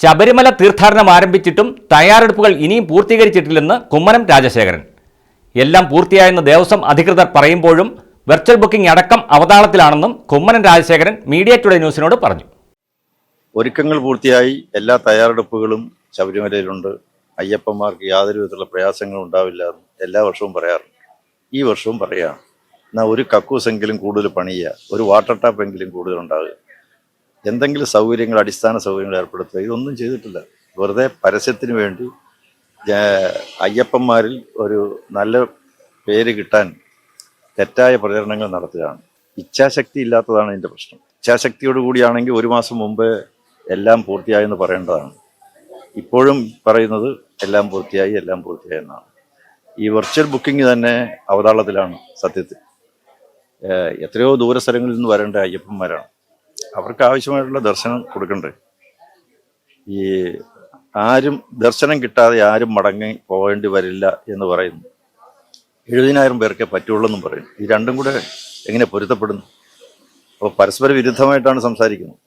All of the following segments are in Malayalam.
ശബരിമല തീർത്ഥാടനം ആരംഭിച്ചിട്ടും തയ്യാറെടുപ്പുകൾ ഇനിയും പൂർത്തീകരിച്ചിട്ടില്ലെന്ന് കുമ്മനം രാജശേഖരൻ. എല്ലാം പൂർത്തിയായെന്ന് ദേവസ്വം അധികൃതർ പറയുമ്പോഴും വെർച്വൽ ബുക്കിംഗ് അടക്കം അവതാളത്തിലാണെന്നും കുമ്മനം രാജശേഖരൻ മീഡിയ ടുഡേ ന്യൂസിനോട് പറഞ്ഞു. ഒരുക്കങ്ങൾ പൂർത്തിയായി. എല്ലാ തയ്യാറെടുപ്പുകളും ശബരിമലയിലുണ്ട്. അയ്യപ്പന്മാർക്ക് യാതൊരു വിധത്തിലുള്ള പ്രയാസങ്ങളും ഉണ്ടാവില്ല എല്ലാ വർഷവും പറയാറുണ്ട്. ഈ വർഷവും പറയാം. എന്നാൽ ഒരു കക്കൂസെങ്കിലും കൂടുതൽ പണിയുക ഒരു വാട്ടർ ടാപ്പ് എങ്കിലും കൂടുതൽ ഉണ്ടാവുക. എന്തെങ്കിലും സൗകര്യങ്ങൾ അടിസ്ഥാന സൗകര്യങ്ങൾ ഏർപ്പെടുത്തുക. ഇതൊന്നും ചെയ്തിട്ടില്ല. വെറുതെ പരസ്യത്തിന് വേണ്ടി അയ്യപ്പന്മാരിൽ ഒരു നല്ല പേര് കിട്ടാൻ തെറ്റായ പ്രചരണങ്ങൾ നടത്തുകയാണ്. ഇച്ഛാശക്തി ഇല്ലാത്തതാണ് ഇതിന്റെ പ്രശ്നം. ഇച്ഛാശക്തിയോട് കൂടിയാണെങ്കിൽ ഒരു മാസം മുമ്പ് എല്ലാം പൂർത്തിയായെന്ന് പറയേണ്ടതാണ്. ഇപ്പോഴും പറയുന്നത് എല്ലാം പൂർത്തിയായി എല്ലാം പൂർത്തിയായി എന്നാണ്. ഈ വെർച്വൽ ബുക്കിംഗ് തന്നെ അവതാളത്തിലാണ് സത്യത്തിൽ. എത്രയോ ദൂര സ്ഥലങ്ങളിൽ നിന്ന് വരേണ്ട അയ്യപ്പന്മാരാണ്. അവർക്ക് ആവശ്യമായിട്ടുള്ള ദർശനം കൊടുക്കണ്ടേ? ഈ ആരും ദർശനം കിട്ടാതെ ആരും മടങ്ങി പോകേണ്ടി വരില്ല എന്ന് പറയുന്നു. എഴുപതിനായിരം പേർക്കേ പറ്റുള്ളൂ എന്നും പറയുന്നു. ഈ രണ്ടും കൂടെ എങ്ങനെ പൊരുത്തപ്പെടുന്നു? അപ്പോൾ പരസ്പര വിരുദ്ധമായിട്ടാണ് സംസാരിക്കുന്നത്.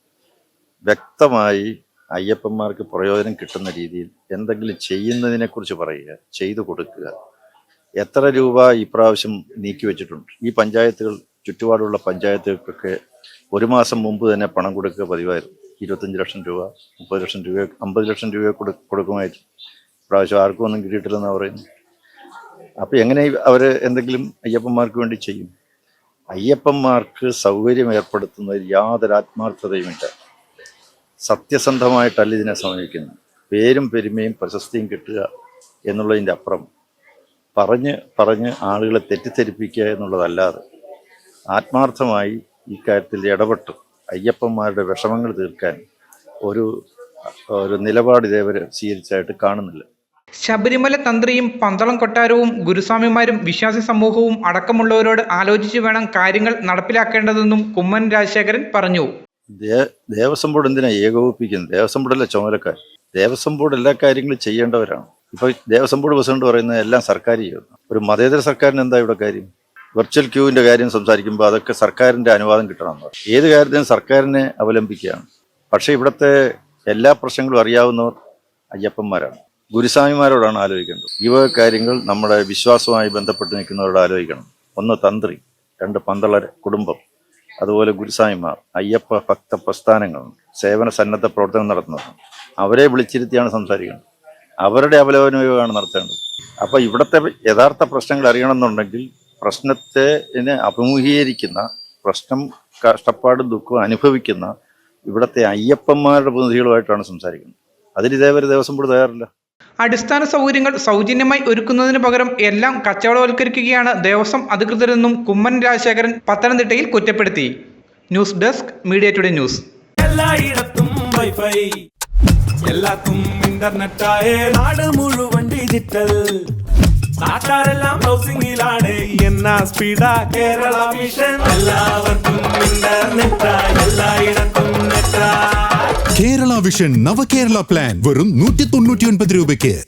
വ്യക്തമായി അയ്യപ്പന്മാർക്ക് പ്രയോജനം കിട്ടുന്ന രീതിയിൽ എന്തെങ്കിലും ചെയ്യുന്നതിനെക്കുറിച്ച് പറയുക ചെയ്തു കൊടുക്കുക. എത്ര രൂപ ഇപ്രാവശ്യം നീക്കി വെച്ചിട്ടുണ്ട്? ഈ പഞ്ചായത്തുകൾ ചുറ്റുപാടുള്ള പഞ്ചായത്തുകൾക്കൊക്കെ ഒരു മാസം മുമ്പ് തന്നെ പണം കൊടുക്കുക പതിവായിരുന്നു. ഇരുപത്തഞ്ച് ലക്ഷം രൂപ മുപ്പത് ലക്ഷം രൂപ അമ്പത് ലക്ഷം രൂപ കൊടു കൊടുക്കുമായിരുന്നു. പ്രാവശ്യം ആർക്കും ഒന്നും കിട്ടിയിട്ടില്ലെന്നാണ് പറയുന്നത്. അപ്പോൾ എങ്ങനെ അവർ എന്തെങ്കിലും അയ്യപ്പന്മാർക്ക് വേണ്ടി ചെയ്യും? അയ്യപ്പന്മാർക്ക് സൗകര്യം ഏർപ്പെടുത്തുന്നതിൽ യാതൊരു ആത്മാർത്ഥതയുമില്ല. സത്യസന്ധമായിട്ടല്ല ഇതിനെ സമീപിക്കുന്നത്. പേരും പെരുമയും പ്രശസ്തിയും കിട്ടുക എന്നുള്ളതിന്റെ അപ്പുറം. പറഞ്ഞ് പറഞ്ഞ് ആളുകളെ തെറ്റിദ്ധരിപ്പിക്കുക എന്നുള്ളതല്ലാതെ ആത്മാർത്ഥമായി ഈ കാര്യത്തിൽ ഇടപെട്ട്. അയ്യപ്പന്മാരുടെ വിഷമങ്ങൾ തീർക്കാൻ ഒരു ഒരു നിലപാട് ഇതേവരെ സ്വീകരിച്ചായിട്ട് കാണുന്നില്ല. ശബരിമല തന്ത്രിയും പന്തളം കൊട്ടാരവും ഗുരുസ്വാമിമാരും വിശ്വാസി സമൂഹവും അടക്കമുള്ളവരോട് ആലോചിച്ച് വേണം കാര്യങ്ങൾ നടപ്പിലാക്കേണ്ടതെന്നും കുമ്മൻ രാജശേഖരൻ പറഞ്ഞു. ദേവസ്വം ബോർഡ് എന്തിനാ ഏകോപിപ്പിക്കുന്നത്? ദേവസ്വം ബോർഡല്ല ചുമതലക്കാർ? ദേവസ്വം ബോർഡ് എല്ലാ കാര്യങ്ങളും ചെയ്യേണ്ടവരാണ്. ഇപ്പൊ ദേവസ്വം ബോർഡ് പ്രസിഡന്റ് പറയുന്നത് എല്ലാം സർക്കാർ ചെയ്യുന്നു. ഒരു മതേതര സർക്കാരിന് എന്താ ഇവിടെ കാര്യം? വെർച്വൽ ക്യൂവിന്റെ കാര്യം സംസാരിക്കുമ്പോൾ അതൊക്കെ സർക്കാരിന്റെ അനുവാദം കിട്ടണം എന്ന് പറയും. ഏത് കാര്യത്തിനും സർക്കാരിനെ അവലംബിക്കുകയാണ്. പക്ഷേ ഇവിടുത്തെ എല്ലാ പ്രശ്നങ്ങളും അറിയാവുന്നവർ അയ്യപ്പന്മാരാണ്. ഗുരുസ്വാമിമാരോടാണ് ആലോചിക്കേണ്ടത്. വക കാര്യങ്ങൾ നമ്മുടെ വിശ്വാസവുമായി ബന്ധപ്പെട്ട് നിൽക്കുന്നവരോട് ആലോചിക്കണം. ഒന്ന് തന്ത്രി രണ്ട് പന്തള കുടുംബം അതുപോലെ ഗുരുസ്വാമിമാർ അയ്യപ്പ ഭക്ത പ്രസ്ഥാനങ്ങൾ സേവന സന്നദ്ധ പ്രവർത്തനം നടത്തുന്നത് അവരെ വിളിച്ചിരുത്തിയാണ് സംസാരിക്കുന്നത് അവരുടെ അവലോകനമാണ് നടത്തേണ്ടത്. അപ്പോൾ ഇവിടുത്തെ യഥാർത്ഥ പ്രശ്നങ്ങൾ അറിയണമെന്നുണ്ടെങ്കിൽ പ്രശ്നത്തെ അഭിമുഖീകരിക്കുന്ന പ്രശ്നം കഷ്ടപ്പാടും ദുഃഖവും അനുഭവിക്കുന്ന ഇവിടുത്തെ അയ്യപ്പന്മാരുടെ പ്രതിനിധികളുമായിട്ടാണ് സംസാരിക്കുന്നത്. അതിൽ ഇതേവരെ ദേവസ്വം ബോർഡ് തയ്യാറില്ല? അടിസ്ഥാന സൗകര്യങ്ങൾ സൗജന്യമായി ഒരുക്കുന്നതിന് പകരം എല്ലാം കച്ചവടവൽക്കരിക്കുകയാണ് ദേവസ്വം അധികൃതരെന്നും കുമ്മൻ രാജശേഖരൻ പത്തനംതിട്ടയിൽ കുറ്റപ്പെടുത്തി. News desk media today news. എല്ലായിടത്തും വൈഫൈ. എല്ലാത്തും ആയ നാട് മുഴുവൻ ഡിജിറ്റൽ നാട്ടാരെല്ലാം എന്നാ സ്പീഡാ കേരള മിഷൻ. എല്ലാവർക്കും കേരള വിഷൻ നവകേരള പ്ലാൻ വെറും നൂറ്റി തൊണ്ണൂറ്റി ഒൻപത് രൂപയ്ക്ക്.